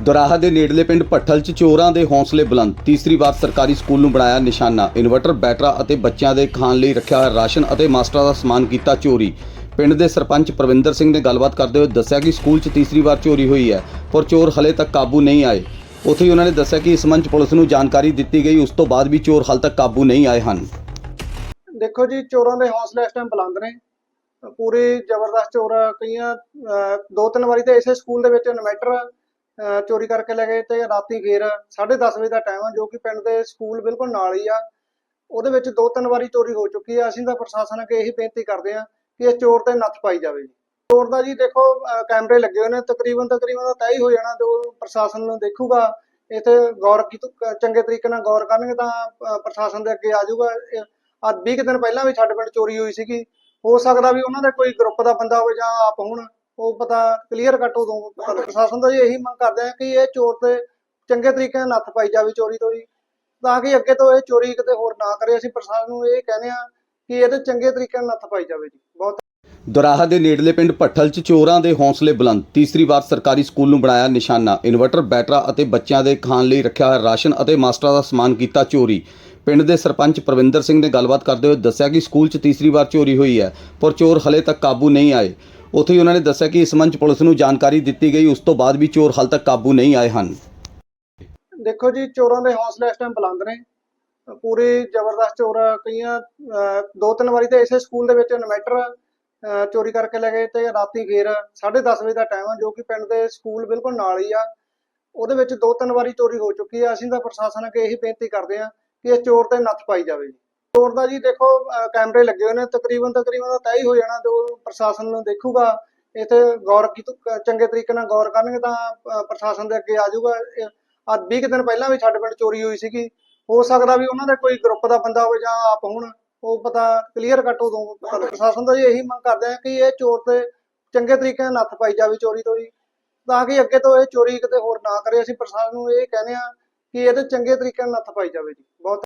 ਦੁਰਾਹਾ ਦੇ ਨੇੜਲੇ ਪਿੰਡ ਭੱਠਲ 'ਚ ਚੋਰਾਂ ਦੇ ਹੌਸਲੇ ਬੁਲੰਦ। ਤੀਸਰੀ ਵਾਰ ਸਰਕਾਰੀ ਸਕੂਲ ਨੂੰ ਬਣਾਇਆ ਨਿਸ਼ਾਨਾ। ਇਨਵਰਟਰ, ਬੈਟਰਾ ਅਤੇ ਬੱਚਿਆਂ ਦੇ ਖਾਣ ਲਈ ਰੱਖਿਆ ਰਾਸ਼ਨ ਅਤੇ ਮਾਸਟਰਾਂ ਦਾ ਸਮਾਨ ਕੀਤਾ ਚੋਰੀ। ਪਿੰਡ ਦੇ ਸਰਪੰਚ ਪ੍ਰਵਿੰਦਰ ਸਿੰਘ ਨੇ ਗੱਲਬਾਤ ਕਰਦੇ ਹੋਏ ਦੱਸਿਆ ਕਿ ਸਕੂਲ 'ਚ ਤੀਸਰੀ ਵਾਰ ਚੋਰੀ ਹੋਈ ਹੈ, ਪਰ ਚੋਰ ਹਲੇ ਤੱਕ ਕਾਬੂ ਨਹੀਂ ਆਏ। ਉੱਥੇ ਹੀ ਉਹਨਾਂ ਨੇ ਦੱਸਿਆ ਕਿ ਇਸ ਮੰਚ ਪੁਲਿਸ ਨੂੰ ਜਾਣਕਾਰੀ ਦਿੱਤੀ ਗਈ, ਉਸ ਤੋਂ ਬਾਅਦ ਵੀ ਚੋਰ ਹਾਲ ਤੱਕ ਕਾਬੂ ਨਹੀਂ ਆਏ ਹਨ। ਦੇਖੋ ਜੀ, ਚੋਰਾਂ ਦੇ ਹੌਸਲੇ ਇਸ ਟਾਈਮ ਬੁਲੰਦ ਨੇ। ਪੂਰੇ ਜ਼ਬਰਦਸਤ ਚੋਰ ਕਈਆਂ ਦੋ ਤਿੰਨ ਵਾਰੀ ਤਾਂ ਇਸੇ ਸਕੂਲ ਦੇ ਵਿੱਚ ਇਨਵੈਟਰ ਚੋਰੀ ਕਰਕੇ ਲੈ ਗਏ ਤੇ ਰਾਤੀ ਫੇਰ 10:30 ਵਜੇ ਦਾ ਟਾਈਮ ਆ, ਜੋ ਕਿ ਪਿੰਡ ਦੇ ਸਕੂਲ ਬਿਲਕੁਲ ਨਾਲ ਹੀ ਆ। ਉਹਦੇ ਵਿੱਚ ਦੋ ਤਿੰਨ ਵਾਰੀ ਚੋਰੀ ਹੋ ਚੁੱਕੀ ਆ। ਅਸੀਂ ਤਾਂ ਪ੍ਰਸ਼ਾਸਨ ਅੱਗੇ ਇਹੀ ਬੇਨਤੀ ਕਰਦੇ ਆ ਕਿ ਇਹ ਚੋਰ ਤੇ ਨੱਥ ਪਾਈ ਜਾਵੇ ਜੀ। ਚੋਰ ਦਾ ਜੀ ਦੇਖੋ ਕੈਮਰੇ ਲੱਗੇ ਹੋਏ ਨੇ, ਤਕਰੀਬਨ ਤਕਰੀਬਨ ਤਾਂ ਤੈਅ ਹੀ ਹੋ ਜਾਣਾ, ਜੋ ਪ੍ਰਸ਼ਾਸਨ ਨੂੰ ਦੇਖੂਗਾ, ਇੱਥੇ ਗੌਰ ਕੀਤ ਚੰਗੇ ਤਰੀਕੇ ਨਾਲ ਗੌਰ ਕਰਨਗੇ ਤਾਂ ਪ੍ਰਸ਼ਾਸਨ ਦੇ ਅੱਗੇ ਆ ਜਾਊਗਾ ਅੱਜ 20 ਕੁ ਦਿਨ ਪਹਿਲਾਂ ਵੀ ਸਾਡੇ ਪਿੰਡ ਚੋਰੀ ਹੋਈ ਸੀਗੀ। ਹੋ ਸਕਦਾ ਵੀ ਉਹਨਾਂ ਦਾ ਕੋਈ ਗਰੁੱਪ ਦਾ ਬੰਦਾ ਹੋਵੇ ਜਾਂ ਆਪ ਹੋਣ। ਉਹ ਪਤਾ ਕਲੀਅਰ ਕੱਟ ਉਦੋਂ ਪਤਾ ਲੱਗ- ਪ੍ਰਸ਼ਾਸਨ ਤੋਂ ਜੀ ਇਹੀ ਮੰਗ ਕਰਦੇ ਆ ਕਿ ਇਹ ਚੋਰ ਤੇ ਚੰਗੇ ਤਰੀਕੇ ਨਾਲ ਨੱਥ ਪਾਈ ਜਾਵੇ ਚੋਰੀ ਤੋਂ ਜੀ, ਤਾਂ ਕਿ ਅੱਗੇ ਤੋਂ ਇਹ ਚੋਰੀ ਕਿਤੇ ਹੋਰ ਨਾ ਕਰੇ। ਅਸੀਂ ਪ੍ਰਸ਼ਾਸਨ ਨੂੰ ਇਹ ਕਹਿੰਦੇ ਆ ਕਿ ਇਹਦੇ ਚੰਗੇ ਤਰੀਕੇ ਨਾਲ ਨੱਥ ਪਾਈ ਜਾਵੇ ਜੀ। ਬਹੁਤ ਦੁਰਾਹਾ ਦੇ ਨੇੜਲੇ ਪਿੰਡ ਭੱਠਲ 'ਚ ਚੋਰਾਂ ਦੇ ਹੌਸਲੇ ਬੁਲੰਦ। ਤੀਸਰੀ ਵਾਰ ਸਰਕਾਰੀ ਸਕੂਲ ਨੂੰ ਬਣਾਇਆ ਨਿਸ਼ਾਨਾ। ਇਨਵਰਟਰ, ਬੈਟਰਾ ਅਤੇ ਬੱਚਿਆਂ ਦੇ ਖਾਣ ਲਈ ਰੱਖਿਆ ਹੋਇਆ ਰਾਸ਼ਨ ਅਤੇ ਮਾਸਟਰਾਂ ਦਾ ਸਮਾਨ ਕੀਤਾ ਚੋਰੀ। ਪਿੰਡ ਦੇ ਸਰਪੰਚ ਪ੍ਰਵਿੰਦਰ ਸਿੰਘ ਨੇ ਗੱਲਬਾਤ ਕਰਦੇ ਹੋਏ ਦੱਸਿਆ ਕਿ ਸਕੂਲ 'ਚ ਤੀਸਰੀ ਵਾਰ ਚੋਰੀ ਹੋਈ ਹੈ, ਪਰ ਚੋਰ ਹਲੇ ਤੱਕ ਕਾਬੂ ਨਹੀਂ ਆਏ। ਉੱਥੇ ਹੀ ਉਹਨਾਂ ਨੇ ਦੱਸਿਆ ਕਿ ਇਸ ਮੰਚ ਪੁਲਿਸ ਨੂੰ ਜਾਣਕਾਰੀ ਦਿੱਤੀ ਗਈ। ਉਸ ਤੋਂ ਬਾਅਦ ਵੀ ਚੋਰ ਹਾਲ ਤੱਕ ਕਾਬੂ ਨਹੀਂ ਆਏ ਹਨ। ਦੇਖੋ ਜੀ ਚੋਰਾਂ ਦੇ ਹੌਸਲੇ ਇਸ ਟਾਈਮ ਬੁਲੰਦ ਨੇ। ਪੂਰੇ ਜ਼ਬਰਦਸਤ ਚੋਰ ਆ। ਕਈਆਂ ਅਹ, ਦੋ ਤਿੰਨ ਵਾਰੀ ਤਾਂ ਇਸੇ ਸਕੂਲ ਦੇ ਵਿੱਚ ਇਨਵੈਟਰ ਚੋਰੀ ਕਰਕੇ ਲੈ ਗਏ ਤੇ ਰਾਤੀ ਫੇਰ 10:30 ਵਜੇ ਦਾ ਟਾਈਮ ਆ ਜੋ ਕਿ ਪਿੰਡ ਦੇ ਸਕੂਲ ਬਿਲਕੁਲ ਨਾਲ ਹੀ ਆ। ਉਹਦੇ ਵਿੱਚ ਦੋ ਤਿੰਨ ਵਾਰੀ ਚੋਰੀ ਹੋ ਚੁੱਕੀ ਆ। ਅਸੀਂ ਤਾਂ ਪ੍ਰਸ਼ਾਸਨ ਅੱਗੇ ਇਹੀ ਬੇਨਤੀ ਕਰਦੇ ਆ ਕਿ ਇਹ ਚੋਰ ਤੇ ਨੱਥ ਪਾਈ ਜਾਵੇ ਜੀ। ਚੋਰ ਦਾ ਜੀ, ਦੇਖੋ ਕੈਮਰੇ ਲੱਗੇ ਹੋਏ ਨੇ, ਤਕਰੀਬਨ ਤਕਰੀਬਨ ਤਾਂ ਤੈਅ ਹੀ ਹੋ ਜਾਣਾ, ਜੋ ਪ੍ਰਸ਼ਾਸਨ ਨੂੰ ਦੇਖੂਗਾ, ਇੱਥੇ ਗੌਰ ਕੀਤ ਚੰਗੇ ਤਰੀਕੇ ਨਾਲ ਗੌਰ ਕਰਨਗੇ ਤਾਂ ਪ੍ਰਸ਼ਾਸਨ ਦੇ ਅੱਗੇ ਆ ਜਾਊਗਾ। ਇਹ 20 ਕੁ ਦਿਨ ਪਹਿਲਾਂ ਵੀ ਸਾਡੇ ਪਿੰਡ ਚੋਰੀ ਹੋਈ ਸੀਗੀ। ਹੋ ਸਕਦਾ ਵੀ ਉਹਨਾਂ ਦਾ ਕੋਈ ਗਰੁੱਪ ਦਾ ਬੰਦਾ ਹੋਵੇ ਜਾਂ ਆਪ ਹੋਣ, ਉਹ ਪਤਾ ਕਲੀਅਰ ਕੱਟ ਉਦੋਂ ਪਤਾ ਪ੍ਰਸ਼ਾਸਨ ਦਾ ਜੀ ਇਹੀ ਮੰਗ ਕਰਦੇ ਆ ਕਿ ਇਹ ਚੋਰ ਤੇ ਚੰਗੇ ਤਰੀਕੇ ਨਾਲ ਨੱਥ ਪਾਈ ਜਾਵੇ ਚੋਰੀ ਤੋਂ ਜੀ। ਤਾਂ ਕਿ ਅੱਗੇ ਤੋਂ ਇਹ ਚੋਰੀ ਕਿਤੇ ਹੋਰ ਨਾ ਕਰੇ, ਅਸੀਂ ਪ੍ਰਸ਼ਾਸਨ ਨੂੰ ਇਹ ਕਹਿੰਦੇ ਆ ਕਿ ਇਹਦੇ ਚੰਗੇ ਤਰੀਕੇ ਨਾਲ ਨੱਥ ਪਾਈ ਜਾਵੇ ਜੀ। ਬਹੁਤ